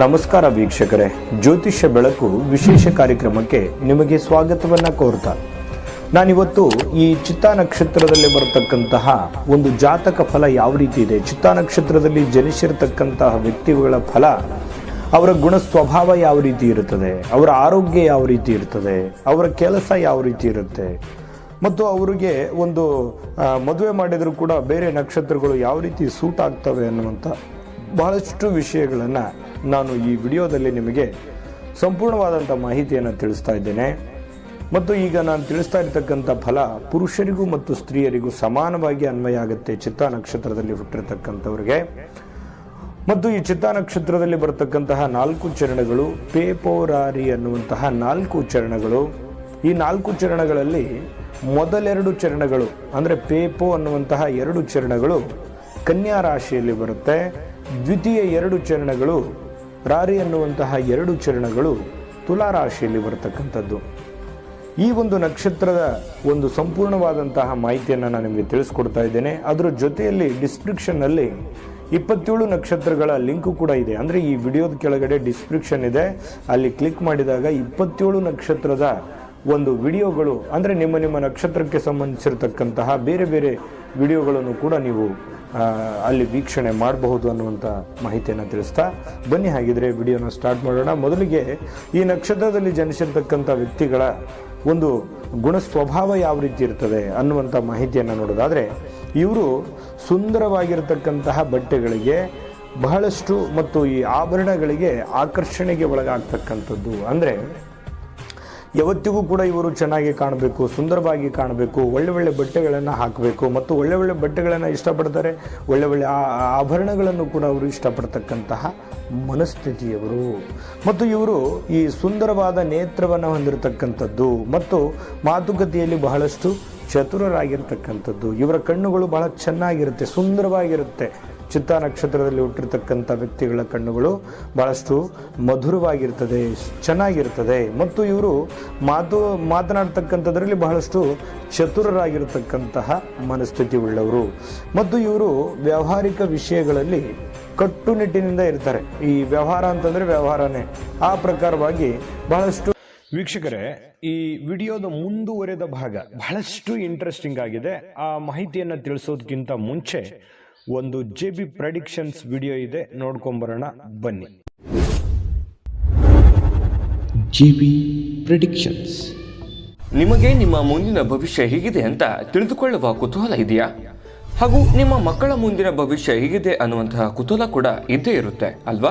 ನಮಸ್ಕಾರ ವೀಕ್ಷಕರೇ. ಜ್ಯೋತಿಷ್ಯ ಬೆಳಕು ವಿಶೇಷ ಕಾರ್ಯಕ್ರಮಕ್ಕೆ ನಿಮಗೆ ಸ್ವಾಗತವನ್ನು ಕೋರ್ತಾ. ನಾನಿವತ್ತು ಈ ಚಿತ್ತಾ ನಕ್ಷತ್ರದಲ್ಲಿ ಬರತಕ್ಕಂತಹ ಒಂದು ಜಾತಕ ಫಲ ಯಾವ ರೀತಿ ಇದೆ? ಚಿತ್ತಾ ನಕ್ಷತ್ರದಲ್ಲಿ ಜನಿಸಿರತಕ್ಕಂತಹ ವ್ಯಕ್ತಿಗಳ ಫಲ, ಅವರ ಗುಣ ಸ್ವಭಾವ ಯಾವ ರೀತಿ ಇರುತ್ತದೆ? ಅವರ ಆರೋಗ್ಯ ಯಾವ ರೀತಿ ಇರ್ತದೆ? ಅವರ ಕೆಲಸ ಯಾವ ರೀತಿ ಇರುತ್ತೆ? ಮತ್ತು ಅವರಿಗೆ ಒಂದು ಮದುವೆ ಮಾಡಿದರೂ ಕೂಡ ಬೇರೆ ನಕ್ಷತ್ರಗಳು ಯಾವ ರೀತಿ ಸೂಟ್ ಆಗ್ತವೆ ಅನ್ನುವಂಥ ಬಹಳಷ್ಟು ವಿಷಯಗಳನ್ನು ನಾನು ಈ ವಿಡಿಯೋದಲ್ಲಿ ನಿಮಗೆ ಸಂಪೂರ್ಣವಾದಂಥ ಮಾಹಿತಿಯನ್ನು ತಿಳಿಸ್ತಾ ಇದ್ದೇನೆ. ಮತ್ತು ಈಗ ನಾನು ತಿಳಿಸ್ತಾ ಇರತಕ್ಕಂಥ ಫಲ ಪುರುಷರಿಗೂ ಮತ್ತು ಸ್ತ್ರೀಯರಿಗೂ ಸಮಾನವಾಗಿ ಅನ್ವಯ ಆಗುತ್ತೆ ಚಿತ್ತಾ ನಕ್ಷತ್ರದಲ್ಲಿ ಹುಟ್ಟಿರ್ತಕ್ಕಂಥವ್ರಿಗೆ. ಮತ್ತು ಈ ಚಿತ್ತಾ ನಕ್ಷತ್ರದಲ್ಲಿ ಬರತಕ್ಕಂತಹ ನಾಲ್ಕು ಚರಣಗಳು ಪೇಪೋರಾರಿ ಅನ್ನುವಂತಹ ನಾಲ್ಕು ಚರಣಗಳು. ಈ ನಾಲ್ಕು ಚರಣಗಳಲ್ಲಿ ಮೊದಲೆರಡು ಚರಣಗಳು, ಅಂದರೆ ಪೇಪೋ ಅನ್ನುವಂತಹ ಎರಡು ಚರಣಗಳು ಕನ್ಯಾ ರಾಶಿಯಲ್ಲಿ ಬರುತ್ತೆ. ದ್ವಿತೀಯ ಎರಡು ಚರಣಗಳು ರಾರಿ ಅನ್ನುವಂತಹ ಎರಡು ಚರಣಗಳು ತುಲಾ ರಾಶಿಯಲ್ಲಿ ಬರತಕ್ಕಂಥದ್ದು. ಈ ಒಂದು ನಕ್ಷತ್ರದ ಒಂದು ಸಂಪೂರ್ಣವಾದಂತಹ ಮಾಹಿತಿಯನ್ನು ನಾನು ನಿಮಗೆ ತಿಳಿಸ್ಕೊಡ್ತಾ ಇದ್ದೇನೆ. ಅದರ ಜೊತೆಯಲ್ಲಿ ಡಿಸ್ಕ್ರಿಪ್ಷನ್ನಲ್ಲಿ ಇಪ್ಪತ್ತೇಳು ನಕ್ಷತ್ರಗಳ ಲಿಂಕು ಕೂಡ ಇದೆ. ಅಂದರೆ ಈ ವಿಡಿಯೋದ ಕೆಳಗಡೆ ಡಿಸ್ಕ್ರಿಪ್ಷನ್ ಇದೆ. ಅಲ್ಲಿ ಕ್ಲಿಕ್ ಮಾಡಿದಾಗ ಇಪ್ಪತ್ತೇಳು ನಕ್ಷತ್ರದ ಒಂದು ವಿಡಿಯೋಗಳು, ಅಂದರೆ ನಿಮ್ಮ ನಿಮ್ಮ ನಕ್ಷತ್ರಕ್ಕೆ ಸಂಬಂಧಿಸಿರತಕ್ಕಂತಹ ಬೇರೆ ಬೇರೆ ವಿಡಿಯೋಗಳನ್ನು ಕೂಡ ನೀವು ಅಲ್ಲಿ ವೀಕ್ಷಣೆ ಮಾಡಬಹುದು ಅನ್ನುವಂಥ ಮಾಹಿತಿಯನ್ನು ತಿಳಿಸ್ತಾ ಬನ್ನಿ. ಹಾಗಿದ್ರೆ ವಿಡಿಯೋನ ಸ್ಟಾರ್ಟ್ ಮಾಡೋಣ. ಮೊದಲಿಗೆ ಈ ನಕ್ಷತ್ರದಲ್ಲಿ ಜನಿಸಿರ್ತಕ್ಕಂಥ ವ್ಯಕ್ತಿಗಳ ಒಂದು ಗುಣ ಸ್ವಭಾವ ಯಾವ ರೀತಿ ಇರ್ತದೆ ಅನ್ನುವಂಥ ಮಾಹಿತಿಯನ್ನು ನೋಡೋದಾದರೆ, ಇವರು ಸುಂದರವಾಗಿರತಕ್ಕಂತಹ ಬಟ್ಟೆಗಳಿಗೆ ಬಹಳಷ್ಟು ಮತ್ತು ಈ ಆಭರಣಗಳಿಗೆ ಆಕರ್ಷಣೆಗೆ ಒಳಗಾಗ್ತಕ್ಕಂಥದ್ದು. ಅಂದರೆ ಯಾವತ್ತಿಗೂ ಕೂಡ ಇವರು ಚೆನ್ನಾಗಿ ಕಾಣಬೇಕು, ಸುಂದರವಾಗಿ ಕಾಣಬೇಕು, ಒಳ್ಳೆ ಒಳ್ಳೆ ಬಟ್ಟೆಗಳನ್ನು ಹಾಕಬೇಕು ಮತ್ತು ಒಳ್ಳೆ ಒಳ್ಳೆ ಬಟ್ಟೆಗಳನ್ನು ಇಷ್ಟಪಡ್ತಾರೆ, ಒಳ್ಳೆ ಒಳ್ಳೆ ಆಭರಣಗಳನ್ನು ಕೂಡ ಅವರು ಇಷ್ಟಪಡ್ತಕ್ಕಂತಹ ಮನಸ್ಥಿತಿಯವರು. ಮತ್ತು ಇವರು ಈ ಸುಂದರವಾದ ನೇತ್ರವನ್ನು ಹೊಂದಿರತಕ್ಕಂಥದ್ದು ಮತ್ತು ಮಾತುಕತೆಯಲ್ಲಿ ಬಹಳಷ್ಟು ಚತುರರಾಗಿರ್ತಕ್ಕಂಥದ್ದು. ಇವರ ಕಣ್ಣುಗಳು ಬಹಳ ಚೆನ್ನಾಗಿರುತ್ತೆ, ಸುಂದರವಾಗಿರುತ್ತೆ. ಚಿತ್ತಾ ನಕ್ಷತ್ರದಲ್ಲಿ ಹುಟ್ಟಿರ್ತಕ್ಕಂಥ ವ್ಯಕ್ತಿಗಳ ಕಣ್ಣುಗಳು ಭಾಳಷ್ಟು ಮಧುರವಾಗಿರ್ತದೆ, ಚೆನ್ನಾಗಿರ್ತದೆ. ಮತ್ತು ಇವರು ಮಾತು, ಮಾತನಾಡ್ತಕ್ಕಂಥದ್ರಲ್ಲಿ ಬಹಳಷ್ಟು ಚತುರರಾಗಿರ್ತಕ್ಕಂತಹ ಮನಸ್ಥಿತಿ ಉಳ್ಳವರು ಮತ್ತು ಇವರು ವ್ಯಾವಹಾರಿಕ ವಿಷಯಗಳಲ್ಲಿ ಕಟ್ಟುನಿಟ್ಟಿನಿಂದ ಇರ್ತಾರೆ. ಈ ವ್ಯವಹಾರ ಅಂತಂದ್ರೆ ವ್ಯವಹಾರನೇ. ಆ ಪ್ರಕಾರವಾಗಿ ಬಹಳಷ್ಟು ವೀಕ್ಷಕರೇ, ಈ ವಿಡಿಯೋದ ಮುಂದುವರೆದ ಭಾಗ ಬಹಳಷ್ಟು ಇಂಟ್ರೆಸ್ಟಿಂಗ್ ಆಗಿದೆ. ಆ ಮಾಹಿತಿಯನ್ನು ತಿಳಿಸೋದಕ್ಕಿಂತ ಮುಂಚೆ ಒಂದು ಜೆ ಬಿ ಪ್ರೆಡಿಕ್ಷನ್ಸ್ ವಿಡಿಯೋ ಇದೆ. ನೋಡ್ಕೊಂಬರೋಣ. ಬನ್ನಿ. ಜೆ ಬಿ ಪ್ರೆಡಿಕ್ಷನ್ಸ್ ನಿಮಗೆ ನಿಮ್ಮ ಮುಂದಿನ ಭವಿಷ್ಯ ಹೇಗಿದೆ ಅಂತ ತಿಳಿದುಕೊಳ್ಳುವ ಕುತೂಹಲ ಇದೆಯಾ? ಹಾಗೂ ನಿಮ್ಮ ಮಕ್ಕಳ ಮುಂದಿನ ಭವಿಷ್ಯ ಹೇಗಿದೆ ಅನ್ನುವಂತಹ ಕುತೂಹಲ ಕೂಡ ಇದ್ದೇ ಇರುತ್ತೆ ಅಲ್ವಾ?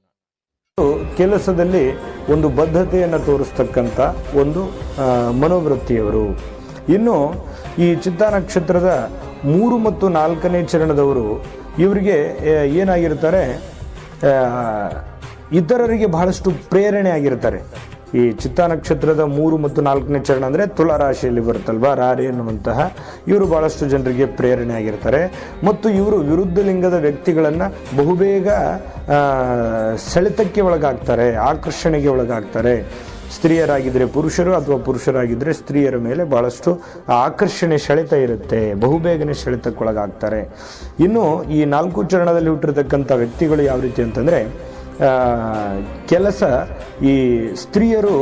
ಕೆಲಸದಲ್ಲಿ ಒಂದು ಬದ್ಧತೆಯನ್ನು ತೋರಿಸ್ತಕ್ಕಂಥ ಒಂದು ಮನೋವೃತ್ತಿಯವರು. ಇನ್ನು ಈ ಚಿತ್ತ ನಕ್ಷತ್ರದ ಮೂರು ಮತ್ತು ನಾಲ್ಕನೇ ಚರಣದವರು, ಇವರಿಗೆ ಏನಾಗಿರ್ತಾರೆ ಇತರರಿಗೆ ಬಹಳಷ್ಟು ಪ್ರೇರಣೆ ಆಗಿರ್ತಾರೆ. ಈ ಚಿತ್ತ ನಕ್ಷತ್ರದ ಮೂರು ಮತ್ತು ನಾಲ್ಕನೇ ಚರಣ ಅಂದರೆ ತುಲಾ ರಾಶಿಯಲ್ಲಿ ಬರುತ್ತಲ್ವಾ? ರಾರಿ ಎನ್ನುವಂತಹ ಇವರು ಬಹಳಷ್ಟು ಜನರಿಗೆ ಪ್ರೇರಣೆ ಆಗಿರ್ತಾರೆ. ಮತ್ತು ಇವರು ವಿರುದ್ಧ ಲಿಂಗದ ವ್ಯಕ್ತಿಗಳನ್ನು ಬಹುಬೇಗ ಸೆಳೆತಕ್ಕೆ ಒಳಗಾಗ್ತಾರೆ, ಆಕರ್ಷಣೆಗೆ ಒಳಗಾಗ್ತಾರೆ. ಸ್ತ್ರೀಯರಾಗಿದ್ದರೆ ಪುರುಷರು ಅಥವಾ ಪುರುಷರಾಗಿದ್ದರೆ ಸ್ತ್ರೀಯರ ಮೇಲೆ ಬಹಳಷ್ಟು ಆಕರ್ಷಣೆ, ಸೆಳೆತ ಇರುತ್ತೆ. ಬಹುಬೇಗನೆ ಸೆಳೆತಕ್ಕೊಳಗಾಗ್ತಾರೆ ಇನ್ನು ಈ ನಾಲ್ಕು ಚರಣದಲ್ಲಿ ಹುಟ್ಟಿರ್ತಕ್ಕಂಥ ವ್ಯಕ್ತಿಗಳು ಯಾವ ರೀತಿ ಅಂತಂದರೆ ಕೆಲಸ ಈ ಸ್ತ್ರೀಯರು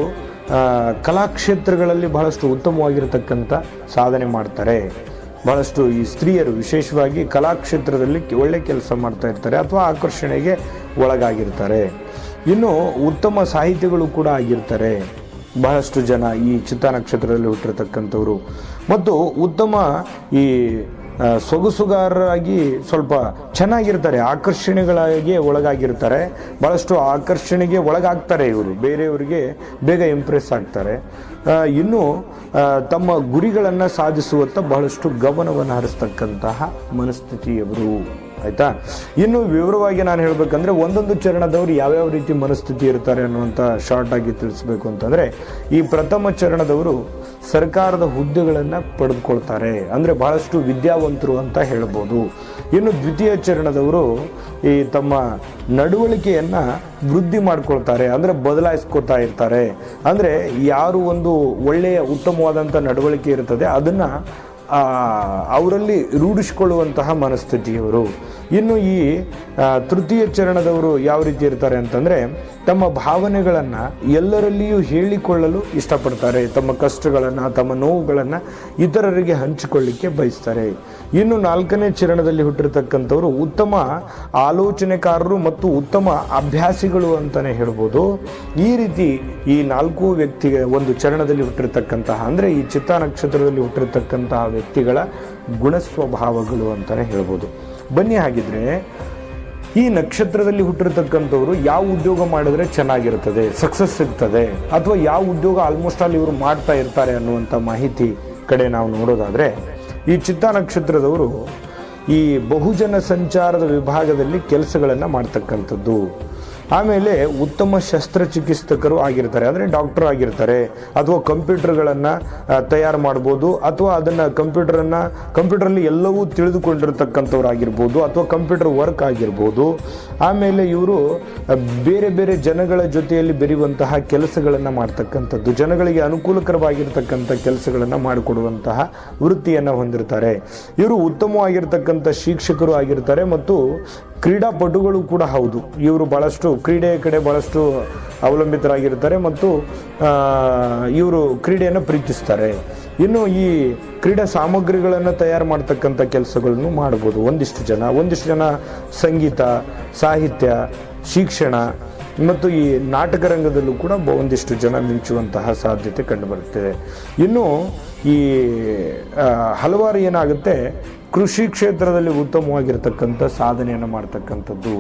ಕಲಾಕ್ಷೇತ್ರಗಳಲ್ಲಿ ಬಹಳಷ್ಟು ಉತ್ತಮವಾಗಿರತಕ್ಕಂಥ ಸಾಧನೆ ಮಾಡ್ತಾರೆ. ಬಹಳಷ್ಟು ಈ ಸ್ತ್ರೀಯರು ವಿಶೇಷವಾಗಿ ಕಲಾಕ್ಷೇತ್ರದಲ್ಲಿ ಒಳ್ಳೆ ಕೆಲಸ ಮಾಡ್ತಾ ಇರ್ತಾರೆ ಅಥವಾ ಆಕರ್ಷಣೆಗೆ ಒಳಗಾಗಿರ್ತಾರೆ. ಇನ್ನು ಉತ್ತಮ ಸಾಹಿತ್ಯಗಳು ಕೂಡ ಆಗಿರ್ತಾರೆ. ಬಹಳಷ್ಟು ಜನ ಈ ಚಿತ್ತ ನಕ್ಷತ್ರದಲ್ಲಿ ಹುಟ್ಟಿರತಕ್ಕಂಥವ್ರು. ಮತ್ತು ಉತ್ತಮ ಈ ಸೊಗಸುಗಾರರಾಗಿ ಸ್ವಲ್ಪ ಚೆನ್ನಾಗಿರ್ತಾರೆ, ಆಕರ್ಷಣೆಗಳಾಗಿ ಒಳಗಾಗಿರ್ತಾರೆ. ಭಾಳಷ್ಟು ಆಕರ್ಷಣೆಗೆ ಒಳಗಾಗ್ತಾರೆ ಇವರು. ಬೇರೆಯವರಿಗೆ ಬೇಗ ಇಂಪ್ರೆಸ್ ಆಗ್ತಾರೆ. ಇನ್ನು ತಮ್ಮ ಗುರಿಗಳನ್ನು ಸಾಧಿಸುವತ್ತ ಬಹಳಷ್ಟು ಗಮನವನ್ನು ಹರಿಸ್ತಕ್ಕಂತಹ ಮನಸ್ಥಿತಿಯವರು. ಆಯ್ತಾ? ಇನ್ನು ವಿವರವಾಗಿ ನಾನು ಹೇಳಬೇಕಂದ್ರೆ ಒಂದೊಂದು ಚರಣದವರು ಯಾವ್ಯಾವ ರೀತಿ ಮನಸ್ಥಿತಿ ಇರ್ತಾರೆ ಅನ್ನುವಂಥ ಶಾರ್ಟ್ ಆಗಿ ತಿಳಿಸ್ಬೇಕು ಅಂತಂದ್ರೆ, ಈ ಪ್ರಥಮ ಚರಣದವರು ಸರ್ಕಾರದ ಹುದ್ದೆಗಳನ್ನು ಪಡೆದುಕೊಳ್ತಾರೆ. ಅಂದ್ರೆ ಬಹಳಷ್ಟು ವಿದ್ಯಾವಂತರು ಅಂತ ಹೇಳ್ಬೋದು. ಇನ್ನು ದ್ವಿತೀಯ ಚರಣದವರು ಈ ತಮ್ಮ ನಡವಳಿಕೆಯನ್ನು ವೃದ್ಧಿ ಮಾಡ್ಕೊಳ್ತಾರೆ, ಅಂದ್ರೆ ಬದಲಾಯಿಸ್ಕೊತಾ ಇರ್ತಾರೆ. ಅಂದ್ರೆ ಯಾರು ಒಂದು ಒಳ್ಳೆಯ ಉತ್ತಮವಾದಂಥ ನಡವಳಿಕೆ ಇರ್ತದೆ, ಅದನ್ನ ಅವರಲ್ಲಿ ರೂಢಿಸಿಕೊಳ್ಳುವಂತಹ ಮನಸ್ಥಿತಿಯವರು. ಇನ್ನು ಈ ತೃತೀಯ ಚರಣದವರು ಯಾವ ರೀತಿ ಇರ್ತಾರೆ ಅಂತಂದರೆ ತಮ್ಮ ಭಾವನೆಗಳನ್ನು ಎಲ್ಲರಲ್ಲಿಯೂ ಹೇಳಿಕೊಳ್ಳಲು ಇಷ್ಟಪಡ್ತಾರೆ. ತಮ್ಮ ಕಷ್ಟಗಳನ್ನು, ತಮ್ಮ ನೋವುಗಳನ್ನು ಇತರರಿಗೆ ಹಂಚಿಕೊಳ್ಳಿಕ್ಕೆ ಬಯಸ್ತಾರೆ. ಇನ್ನು ನಾಲ್ಕನೇ ಚರಣದಲ್ಲಿ ಹುಟ್ಟಿರ್ತಕ್ಕಂಥವರು ಉತ್ತಮ ಆಲೋಚನೆಕಾರರು ಮತ್ತು ಉತ್ತಮ ಅಭ್ಯಾಸಿಗಳು ಅಂತಲೇ ಹೇಳ್ಬೋದು. ಈ ರೀತಿ ಈ ನಾಲ್ಕು ವ್ಯಕ್ತಿಗೆ, ಒಂದು ಚರಣದಲ್ಲಿ ಹುಟ್ಟಿರ್ತಕ್ಕಂತಹ, ಅಂದರೆ ಈ ಚಿತ್ತ ನಕ್ಷತ್ರದಲ್ಲಿ ಹುಟ್ಟಿರ್ತಕ್ಕಂತಹ ವ್ಯಕ್ತಿಗಳ ಗುಣ ಸ್ವಭಾವಗಳು ಅಂತಾನೆ ಹೇಳ್ಬೋದು. ಬನ್ನಿ ಹಾಗಿದ್ರೆ, ಈ ನಕ್ಷತ್ರದಲ್ಲಿ ಹುಟ್ಟಿರ್ತಕ್ಕಂಥವ್ರು ಯಾವ ಉದ್ಯೋಗ ಮಾಡಿದ್ರೆ ಚೆನ್ನಾಗಿರ್ತದೆ ಸಕ್ಸಸ್ ಸಿಗ್ತದೆ, ಅಥವಾ ಯಾವ ಉದ್ಯೋಗ ಆಲ್ಮೋಸ್ಟ್ ಆಲ್ ಇವರು ಮಾಡ್ತಾ ಇರ್ತಾರೆ ಅನ್ನುವಂಥ ಮಾಹಿತಿ ಕಡೆ ನಾವು ನೋಡೋದಾದರೆ, ಈ ಚಿತ್ತ ನಕ್ಷತ್ರದವರು ಈ ಬಹುಜನ ಸಂಚಾರದ ವಿಭಾಗದಲ್ಲಿ ಕೆಲಸಗಳನ್ನು ಮಾಡ್ತಕ್ಕಂಥದ್ದು. ಆಮೇಲೆ ಉತ್ತಮ ಶಸ್ತ್ರಚಿಕಿತ್ಸಕರು ಆಗಿರ್ತಾರೆ, ಅಂದರೆ ಡಾಕ್ಟರ್ ಆಗಿರ್ತಾರೆ, ಅಥವಾ ಕಂಪ್ಯೂಟರ್ಗಳನ್ನು ತಯಾರು ಮಾಡ್ಬೋದು, ಅಥವಾ ಅದನ್ನು ಕಂಪ್ಯೂಟರನ್ನು, ಕಂಪ್ಯೂಟರಲ್ಲಿ ಎಲ್ಲವೂ ತಿಳಿದುಕೊಂಡಿರ್ತಕ್ಕಂಥವ್ರು ಆಗಿರ್ಬೋದು ಅಥವಾ ಕಂಪ್ಯೂಟರ್ ವರ್ಕ್ ಆಗಿರ್ಬೋದು. ಆಮೇಲೆ ಇವರು ಬೇರೆ ಬೇರೆ ಜನಗಳ ಜೊತೆಯಲ್ಲಿ ಬೆರೆಯುವಂತಹ ಕೆಲಸಗಳನ್ನು ಮಾಡ್ತಕ್ಕಂಥದ್ದು, ಜನಗಳಿಗೆ ಅನುಕೂಲಕರವಾಗಿರ್ತಕ್ಕಂಥ ಕೆಲಸಗಳನ್ನು ಮಾಡಿಕೊಡುವಂತಹ ವೃತ್ತಿಯನ್ನು ಹೊಂದಿರ್ತಾರೆ. ಇವರು ಉತ್ತಮವಾಗಿರ್ತಕ್ಕಂಥ ಶಿಕ್ಷಕರು ಆಗಿರ್ತಾರೆ ಮತ್ತು ಕ್ರೀಡಾಪಟುಗಳು ಕೂಡ ಹೌದು. ಇವರು ಬಹಳಷ್ಟು ಕ್ರೀಡೆಯ ಕಡೆ ಬಹಳಷ್ಟು ಅವಲಂಬಿತರಾಗಿರ್ತಾರೆ ಮತ್ತು ಇವರು ಕ್ರೀಡೆಯನ್ನು ಪ್ರೀತಿಸ್ತಾರೆ. ಇನ್ನು ಈ ಕ್ರೀಡಾ ಸಾಮಗ್ರಿಗಳನ್ನು ತಯಾರು ಮಾಡ್ತಕ್ಕಂಥ ಕೆಲಸಗಳನ್ನು ಮಾಡ್ಬೋದು. ಒಂದಿಷ್ಟು ಜನ ಒಂದಿಷ್ಟು ಜನ ಸಂಗೀತ, ಸಾಹಿತ್ಯ, ಶಿಕ್ಷಣ ಮತ್ತು ಈ ನಾಟಕ ರಂಗದಲ್ಲೂ ಕೂಡ ಒಂದಿಷ್ಟು ಜನ ಮಿಂಚುವಂತಹ ಸಾಧ್ಯತೆ ಕಂಡುಬರುತ್ತದೆ ಇನ್ನು ಈ ಹಲವಾರು ಏನಾಗುತ್ತೆ ಕೃಷಿ ಕ್ಷೇತ್ರದಲ್ಲಿ ಉತ್ತಮವಾಗಿರ್ತಕ್ಕಂಥ ಸಾಧನೆಯನ್ನು ಮಾಡ್ತಕ್ಕಂಥದ್ದು,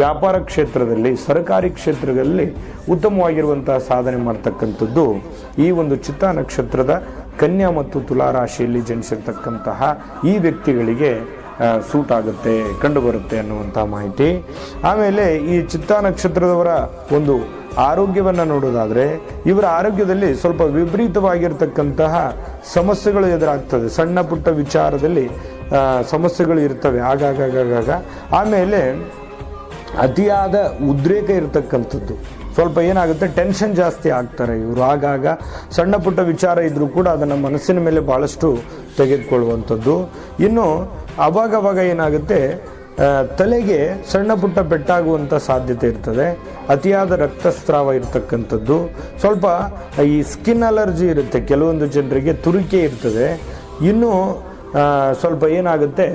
ವ್ಯಾಪಾರ ಕ್ಷೇತ್ರದಲ್ಲಿ, ಸರ್ಕಾರಿ ಕ್ಷೇತ್ರದಲ್ಲಿ ಉತ್ತಮವಾಗಿರುವಂತಹ ಸಾಧನೆ ಮಾಡ್ತಕ್ಕಂಥದ್ದು ಈ ಒಂದು ಚಿತ್ತ ನಕ್ಷತ್ರದ ಕನ್ಯಾ ಮತ್ತು ತುಲಾರಾಶಿಯಲ್ಲಿ ಜನಿಸಿರ್ತಕ್ಕಂತಹ ಈ ವ್ಯಕ್ತಿಗಳಿಗೆ ಸೂಟ್ ಆಗುತ್ತೆ, ಕಂಡುಬರುತ್ತೆ ಅನ್ನುವಂಥ ಮಾಹಿತಿ. ಆಮೇಲೆ ಈ ಚಿತ್ತ ನಕ್ಷತ್ರದವರ ಒಂದು ಆರೋಗ್ಯವನ್ನು ನೋಡೋದಾದ್ರೆ, ಇವರ ಆರೋಗ್ಯದಲ್ಲಿ ಸ್ವಲ್ಪ ವಿಪರೀತವಾಗಿರ್ತಕ್ಕಂತಹ ಸಮಸ್ಯೆಗಳು ಎದುರಾಗ್ತದೆ. ಸಣ್ಣ ಪುಟ್ಟ ವಿಚಾರದಲ್ಲಿ ಸಮಸ್ಯೆಗಳು ಇರ್ತವೆ. ಆಗಾಗ ಆಮೇಲೆ ಅತಿಯಾದ ಉದ್ರೇಕ ಇರತಕ್ಕಂಥದ್ದು. ಸ್ವಲ್ಪ ಏನಾಗುತ್ತೆ? ಟೆನ್ಷನ್ ಜಾಸ್ತಿ ಆಗ್ತಾರೆ ಇವರು. ಆಗಾಗ ಸಣ್ಣ ಪುಟ್ಟ ವಿಚಾರ ಇದ್ರೂ ಕೂಡ ಅದನ್ನು ಮನಸ್ಸಿನ ಮೇಲೆ ಭಾಳಷ್ಟು ತೆಗೆದುಕೊಳ್ಳುವಂಥದ್ದು. ಇನ್ನು ಅವಾಗವಾಗ ಏನಾಗುತ್ತೆ? ತಲೆಗೆ ಸಣ್ಣ ಪುಟ್ಟ ಪೆಟ್ಟಾಗುವಂಥ ಸಾಧ್ಯತೆ ಇರ್ತದೆ. ಅತಿಯಾದ ರಕ್ತಸ್ರಾವ ಇರತಕ್ಕಂಥದ್ದು. ಸ್ವಲ್ಪ ಈ ಸ್ಕಿನ್ ಅಲರ್ಜಿ ಇರುತ್ತೆ. ಕೆಲವೊಂದು ಜನರಿಗೆ ತುರಿಕೆ ಇರ್ತದೆ. ಇನ್ನು ಸ್ವಲ್ಪ ಏನಾಗುತ್ತೆ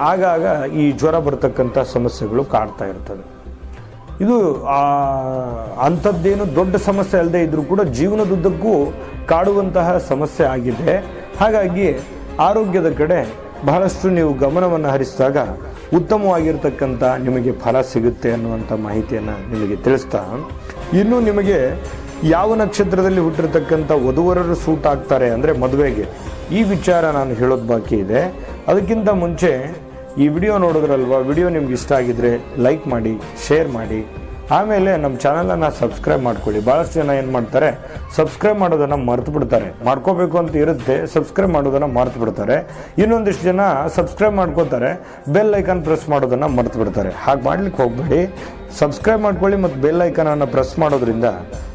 ಆಗಾಗ ಈ ಜ್ವರ ಬರ್ತಕ್ಕಂಥ ಸಮಸ್ಯೆಗಳು ಕಾಡ್ತಾ ಇರ್ತದೆ ಇದು ಅಂಥದ್ದೇನು ದೊಡ್ಡ ಸಮಸ್ಯೆ ಅಲ್ಲದೆ ಇದ್ರೂ ಕೂಡ ಜೀವನದುದ್ದಕ್ಕೂ ಕಾಡುವಂತಹ ಸಮಸ್ಯೆ ಆಗಿದೆ. ಹಾಗಾಗಿ ಆರೋಗ್ಯದ ಕಡೆ ಬಹಳಷ್ಟು ನೀವು ಗಮನವನ್ನು ಹರಿಸಿದಾಗ ಉತ್ತಮವಾಗಿರ್ತಕ್ಕಂಥ ನಿಮಗೆ ಫಲ ಸಿಗುತ್ತೆ ಅನ್ನುವಂಥ ಮಾಹಿತಿಯನ್ನು ನಿಮಗೆ ತಿಳಿಸ್ತಾ ಇನ್ನೂ ನಿಮಗೆ ಯಾವ ನಕ್ಷತ್ರದಲ್ಲಿ ಹುಟ್ಟಿರ್ತಕ್ಕಂಥ ವಧುವರರು ಸೂಟ್ ಆಗ್ತಾರೆ ಅಂದರೆ ಮದುವೆಗೆ. ಈ ವಿಚಾರ ನಾನು ಹೇಳೋದು ಬಾಕಿ ಇದೆ. ಅದಕ್ಕಿಂತ ಮುಂಚೆ ಈ ವಿಡಿಯೋ ನೋಡಿದ್ರಲ್ವಾ? ವಿಡಿಯೋ ನಿಮ್ಗೆ ಇಷ್ಟ ಆಗಿದ್ರೆ ಲೈಕ್ ಮಾಡಿ, ಶೇರ್ ಮಾಡಿ. ಆಮೇಲೆ ನಮ್ಮ ಚಾನಲನ್ನು ಸಬ್ಸ್ಕ್ರೈಬ್ ಮಾಡ್ಕೊಳ್ಳಿ. ಭಾಳಷ್ಟು ಜನ ಏನು ಮಾಡ್ತಾರೆ, ಸಬ್ಸ್ಕ್ರೈಬ್ ಮಾಡೋದನ್ನು ಮರ್ತು ಬಿಡ್ತಾರೆ. ಮಾಡ್ಕೋಬೇಕು ಅಂತ ಇರುತ್ತೆ, ಸಬ್ಸ್ಕ್ರೈಬ್ ಮಾಡೋದನ್ನು ಮರ್ತು ಬಿಡ್ತಾರೆ. ಇನ್ನೊಂದಿಷ್ಟು ಜನ ಸಬ್ಸ್ಕ್ರೈಬ್ ಮಾಡ್ಕೋತಾರೆ, ಬೆಲ್ ಐಕನ್ ಪ್ರೆಸ್ ಮಾಡೋದನ್ನು ಮರ್ತು ಬಿಡ್ತಾರೆ. ಹಾಗೆ ಮಾಡ್ಲಿಕ್ಕೆ ಹೋಗಬೇಡಿ. ಸಬ್ಸ್ಕ್ರೈಬ್ ಮಾಡ್ಕೊಳ್ಳಿ ಮತ್ತು ಬೆಲ್ ಐಕಾನನ್ನು ಪ್ರೆಸ್ ಮಾಡೋದ್ರಿಂದ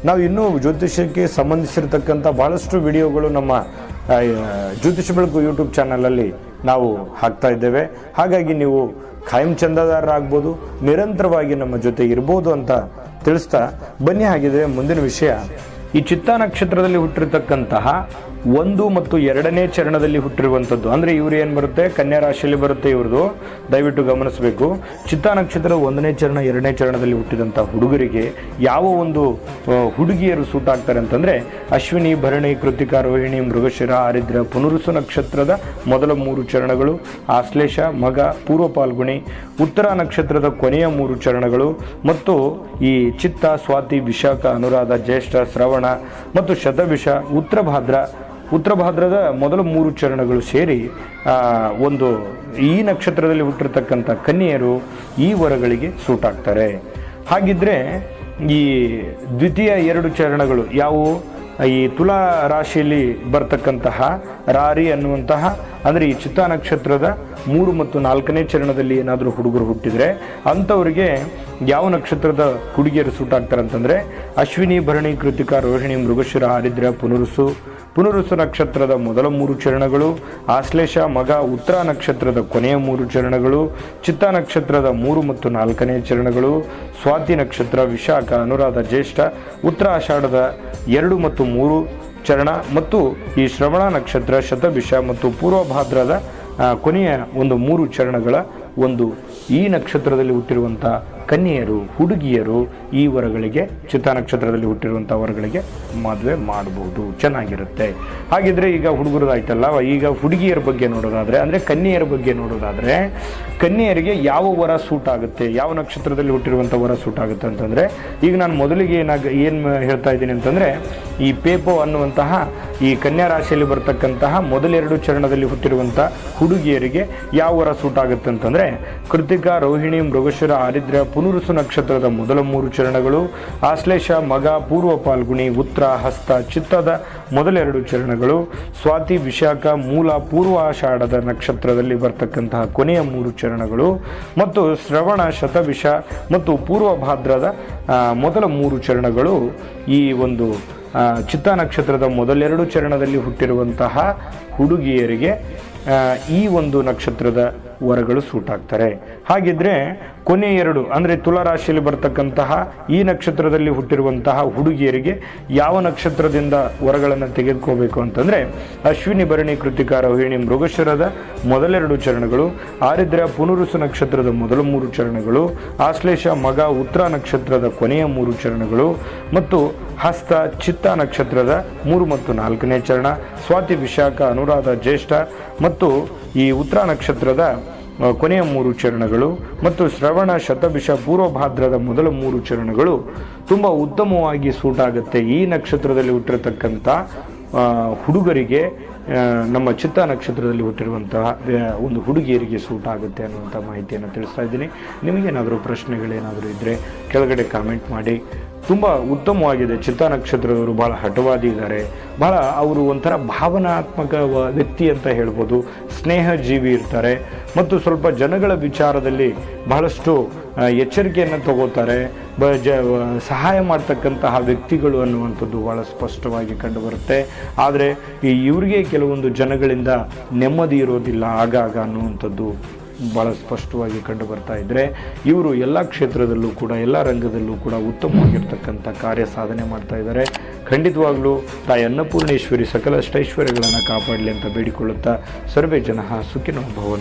ನಾವು ಇನ್ನೂ ಜ್ಯೋತಿಷ್ಯಕ್ಕೆ ಸಂಬಂಧಿಸಿರತಕ್ಕಂಥ ಭಾಳಷ್ಟು ವಿಡಿಯೋಗಳು ನಮ್ಮ ಜ್ಯೋತಿಷ ಬೆಳಕು ಯೂಟ್ಯೂಬ್ ಚಾನಲಲ್ಲಿ ನಾವು ಹಾಕ್ತಾ ಇದ್ದೇವೆ. ಹಾಗಾಗಿ ನೀವು ಖಾಯಂ ಚಂದಾದಾರರಾಗ್ಬೋದು, ನಿರಂತರವಾಗಿ ನಮ್ಮ ಜೊತೆ ಇರ್ಬೋದು ಅಂತ ತಿಳಿಸ್ತಾ ಬನ್ನಿ. ಹಾಗಿದ್ರೆ ಮುಂದಿನ ವಿಷಯ, ಈ ಚಿತ್ತ ನಕ್ಷತ್ರದಲ್ಲಿ ಹುಟ್ಟಿರ್ತಕ್ಕಂತಹ ಒಂದು ಮತ್ತು ಎರಡನೇ ಚರಣದಲ್ಲಿ ಹುಟ್ಟಿರುವಂಥದ್ದು. ಅಂದರೆ ಇವ್ರು ಏನು ಬರುತ್ತೆ? ಕನ್ಯಾ ರಾಶಿಯಲ್ಲಿ ಬರುತ್ತೆ ಇವ್ರದ್ದು ದಯವಿಟ್ಟು ಗಮನಿಸಬೇಕು. ಚಿತ್ತಾ ನಕ್ಷತ್ರ ಒಂದನೇ ಚರಣ, ಎರಡನೇ ಚರಣದಲ್ಲಿ ಹುಟ್ಟಿದಂಥ ಹುಡುಗರಿಗೆ ಯಾವ ಒಂದು ಹುಡುಗಿಯರು ಸೂಟ್ ಆಗ್ತಾರೆ ಅಂತಂದರೆ ಅಶ್ವಿನಿ, ಭರಣಿ, ಕೃತಿಕಾ, ರೋಹಿಣಿ, ಮೃಗಶಿರ, ಆರಿದ್ರ, ಪುನರುಸು ನಕ್ಷತ್ರದ ಮೊದಲ ಮೂರು ಚರಣಗಳು, ಆಶ್ಲೇಷ, ಮಗ, ಪೂರ್ವ ಪಾಲ್ಗುಣಿ, ಉತ್ತರ ನಕ್ಷತ್ರದ ಕೊನೆಯ ಮೂರು ಚರಣಗಳು, ಮತ್ತು ಈ ಚಿತ್ತ, ಸ್ವಾತಿ, ವಿಶಾಖ, ಅನುರಾಧ, ಜ್ಯೇಷ್ಠ, ಶ್ರವಣ, ಮತ್ತು ಶತವಿಷ, ಉತ್ತರ ಭಾದ್ರ ಉತ್ತರ ಭಾದ್ರದ ಮೊದಲ ಮೂರು ಚರಣಗಳು ಸೇರಿ ಒಂದು ಈ ನಕ್ಷತ್ರದಲ್ಲಿ ಹುಟ್ಟಿರ್ತಕ್ಕಂಥ ಕನ್ಯೆಯರು ಈ ವರಗಳಿಗೆ ಸೂಟ್ ಆಗ್ತಾರೆ ಹಾಗಿದ್ರೆ ಈ ದ್ವಿತೀಯ ಎರಡು ಚರಣಗಳು ಯಾವುವು? ಈ ತುಲಾ ರಾಶಿಯಲ್ಲಿ ಬರ್ತಕ್ಕಂತಹ ರಾರಿ ಅನ್ನುವಂತಹ ಅಂದರೆ ಈ ಚಿತ್ತಾ ನಕ್ಷತ್ರದ ಮೂರು ಮತ್ತು ನಾಲ್ಕನೇ ಚರಣದಲ್ಲಿ ಏನಾದರೂ ಹುಡುಗರು ಹುಟ್ಟಿದರೆ ಅಂಥವ್ರಿಗೆ ಯಾವ ನಕ್ಷತ್ರದ ಹುಡುಗಿಯರು ಸೂಟ್ ಆಗ್ತಾರೆ ಅಂತಂದರೆ ಅಶ್ವಿನಿ ಭರಣಿ ಕೃತಿಕ ರೋಹಿಣಿ ಮೃಗಶಿರ ಹರಿದ್ರ ಪುನರುಸು. ಪುನರುಸು ನಕ್ಷತ್ರದ ಮೊದಲ ಮೂರು ಚರಣಗಳು, ಆಶ್ಲೇಷ ಮಗ ಉತ್ತರ ನಕ್ಷತ್ರದ ಕೊನೆಯ ಮೂರು ಚರಣಗಳು, ಚಿತ್ತ ನಕ್ಷತ್ರದ ಮೂರು ಮತ್ತು ನಾಲ್ಕನೇ ಚರಣಗಳು, ಸ್ವಾತಿ ನಕ್ಷತ್ರ ವಿಶಾಖ, ಅನುರಾಧ ಜ್ಯೇಷ್ಠ ಉತ್ತರ ಆಷಾಢದ ಎರಡು ಮತ್ತು ಮೂರು ಚರಣ ಮತ್ತು ಈ ಶ್ರವಣ ನಕ್ಷತ್ರ, ಶತಭಿಷ ಮತ್ತು ಪೂರ್ವಭಾದ್ರದ ಕೊನೆಯ ಒಂದು ಮೂರು ಚರಣಗಳ ಒಂದು ಈ ನಕ್ಷತ್ರದಲ್ಲಿ ಹುಟ್ಟಿರುವಂಥ ಕನ್ಯೆಯರು, ಹುಡುಗಿಯರು ಈ ವರಗಳಿಗೆ ಚಿತ್ರ ನಕ್ಷತ್ರದಲ್ಲಿ ಹುಟ್ಟಿರುವಂಥ ವರಗಳಿಗೆ ಮದುವೆ ಮಾಡಬಹುದು. ಚೆನ್ನಾಗಿರುತ್ತೆ. ಹಾಗಿದ್ರೆ ಈಗ ಹುಡುಗರದಾಯ್ತಲ್ಲ, ಈಗ ಹುಡುಗಿಯರ ಬಗ್ಗೆ ನೋಡೋದಾದ್ರೆ, ಅಂದರೆ ಕನ್ಯೆಯರ ಬಗ್ಗೆ ನೋಡೋದಾದ್ರೆ, ಕನ್ಯೆಯರಿಗೆ ಯಾವ ವರ ಸೂಟ್ ಆಗುತ್ತೆ, ಯಾವ ನಕ್ಷತ್ರದಲ್ಲಿ ಹುಟ್ಟಿರುವಂಥ ವರ ಸೂಟ್ ಆಗುತ್ತೆ ಅಂತಂದರೆ, ಈಗ ನಾನು ಮೊದಲಿಗೆ ಏನಾಗ, ಏನು ಹೇಳ್ತಾ ಇದ್ದೀನಿ ಅಂತಂದರೆ, ಈ ಪೇಪೋ ಅನ್ನುವಂತಹ ಈ ಕನ್ಯಾ ರಾಶಿಯಲ್ಲಿ ಬರ್ತಕ್ಕಂತಹ ಮೊದಲೆರಡು ಚರಣದಲ್ಲಿ ಹುಟ್ಟಿರುವಂಥ ಹುಡುಗಿಯರಿಗೆ ಯಾವ ವರ ಸೂಟ್ ಆಗುತ್ತೆ ಅಂತಂದರೆ, ಕೃತಿಕಾ, ರೋಹಿಣಿ, ಮೃಗಶಿರ ಆರಿದ್ರ ಪುನರುಸು ನಕ್ಷತ್ರದ ಮೊದಲ ಮೂರು ಚರಣಗಳು, ಆಶ್ಲೇಷ, ಮಗ, ಪೂರ್ವ ಪಾಲ್ಗುಣಿ ಉತ್ತರ ಹಸ್ತ, ಚಿತ್ತದ ಮೊದಲೆರಡು ಚರಣಗಳು, ಸ್ವಾತಿ, ವಿಶಾಖ, ಮೂಲ ಪೂರ್ವಾಷಾಢದ ನಕ್ಷತ್ರದಲ್ಲಿ ಬರ್ತಕ್ಕಂತಹ ಕೊನೆಯ ಮೂರು ಚರಣಗಳು, ಮತ್ತು ಶ್ರವಣ, ಶತವಿಷ ಮತ್ತು ಪೂರ್ವ ಭಾದ್ರದ ಮೊದಲ ಮೂರು ಚರಣಗಳು ಈ ಒಂದು ಚಿತ್ತ ನಕ್ಷತ್ರದ ಮೊದಲೆರಡು ಚರಣದಲ್ಲಿ ಹುಟ್ಟಿರುವಂತಹ ಹುಡುಗಿಯರಿಗೆ ಈ ಒಂದು ನಕ್ಷತ್ರದ ವರಗಳು ಸೂಟ್ ಆಗ್ತಾರೆ. ಹಾಗಿದ್ರೆ ಕೊನೆ ಎರಡು, ಅಂದರೆ ತುಲಾರಾಶಿಯಲ್ಲಿ ಬರ್ತಕ್ಕಂತಹ ಈ ನಕ್ಷತ್ರದಲ್ಲಿ ಹುಟ್ಟಿರುವಂತಹ ಹುಡುಗಿಯರಿಗೆ ಯಾವ ನಕ್ಷತ್ರದಿಂದ ವರಗಳನ್ನು ತೆಗೆದುಕೋಬೇಕು ಅಂತಂದರೆ, ಅಶ್ವಿನಿ ಭರಣಿ ಕೃತಿಕಾರ ರೋಹಿಣಿ ಮೃಗಶರದ ಮೊದಲೆರಡು ಚರಣಗಳು ಆರಿದ್ರ ಪುನರುಸು ನಕ್ಷತ್ರದ ಮೊದಲ ಮೂರು ಚರಣಗಳು, ಆಶ್ಲೇಷ ಮಗ ಉತ್ತರ ನಕ್ಷತ್ರದ ಕೊನೆಯ ಮೂರು ಚರಣಗಳು, ಮತ್ತು ಹಸ್ತ ಚಿತ್ತ ನಕ್ಷತ್ರದ ಮೂರು ಮತ್ತು ನಾಲ್ಕನೇ ಚರಣ, ಸ್ವಾತಿ ವಿಶಾಖ, ಅನುರಾಧ ಜ್ಯೇಷ್ಠ, ಮತ್ತು ಈ ಉತ್ತರ ನಕ್ಷತ್ರದ ಕೊನೆಯ ಮೂರು ಚರಣಗಳು ಮತ್ತು ಶ್ರವಣ ಶತಭಿಷ ಪೂರ್ವಭಾದ್ರದ ಮೊದಲ ಮೂರು ಚರಣಗಳು ತುಂಬ ಉತ್ತಮವಾಗಿ ಸೂಟ್ ಆಗುತ್ತೆ ಈ ನಕ್ಷತ್ರದಲ್ಲಿ ಹುಟ್ಟಿರತಕ್ಕಂಥ ಹುಡುಗರಿಗೆ ನಮ್ಮ ಚಿತ್ತ ನಕ್ಷತ್ರದಲ್ಲಿ ಹುಟ್ಟಿರುವಂತಹ ಒಂದು ಹುಡುಗಿಯರಿಗೆ ಸೂಟ್ ಆಗುತ್ತೆ ಅನ್ನುವಂಥ ಮಾಹಿತಿಯನ್ನು ತಿಳಿಸ್ತಾ ಇದ್ದೀನಿ. ನಿಮಗೇನಾದರೂ ಪ್ರಶ್ನೆಗಳೇನಾದರೂ ಇದ್ದರೆ ಕೆಳಗಡೆ ಕಾಮೆಂಟ್ ಮಾಡಿ. ತುಂಬ ಉತ್ತಮವಾಗಿದೆ. ಚಿತ್ತ ನಕ್ಷತ್ರದವರು ಬಹಳ ಹಠವಾದಿ ಇದ್ದಾರೆ ಬಹಳ ಅವರು ಒಂಥರ ಭಾವನಾತ್ಮಕ ವ್ಯಕ್ತಿ ಅಂತ ಹೇಳ್ಬೋದು. ಸ್ನೇಹ ಜೀವಿ ಇರ್ತಾರೆ. ಮತ್ತು ಸ್ವಲ್ಪ ಜನಗಳ ವಿಚಾರದಲ್ಲಿ ಬಹಳಷ್ಟು ಎಚ್ಚರಿಕೆಯನ್ನು ತಗೋತಾರೆ. ಬ, ಜ ಸಹಾಯ ಮಾಡ್ತಕ್ಕಂತಹ ವ್ಯಕ್ತಿಗಳು ಅನ್ನುವಂಥದ್ದು ಬಹಳ ಸ್ಪಷ್ಟವಾಗಿ ಕಂಡುಬರುತ್ತೆ. ಆದರೆ ಈ ಇವ್ರಿಗೆ ಕೆಲವೊಂದು ಜನಗಳಿಂದ ನೆಮ್ಮದಿ ಇರೋದಿಲ್ಲ ಆಗಾಗ ಅನ್ನುವಂಥದ್ದು ಭಾಳ ಸ್ಪಷ್ಟವಾಗಿ ಕಂಡು ಬರ್ತಾ ಇದ್ದರೆ ಇವರು ಎಲ್ಲ ಕ್ಷೇತ್ರದಲ್ಲೂ ಕೂಡ, ಎಲ್ಲ ರಂಗದಲ್ಲೂ ಕೂಡ ಉತ್ತಮವಾಗಿರ್ತಕ್ಕಂಥ ಕಾರ್ಯ ಸಾಧನೆ ಮಾಡ್ತಾ ಇದ್ದಾರೆ ಖಂಡಿತವಾಗ್ಲೂ ತಾಯಿ ಅನ್ನಪೂರ್ಣೇಶ್ವರಿ ಸಕಲ ಅಷ್ಟೈಶ್ವರ್ಯಗಳನ್ನು ಕಾಪಾಡಲಿ ಅಂತ ಬೇಡಿಕೊಳ್ಳುತ್ತಾ ಸರ್ವೇ ಜನ ಸುಖಿನೋ ಭವಂತು.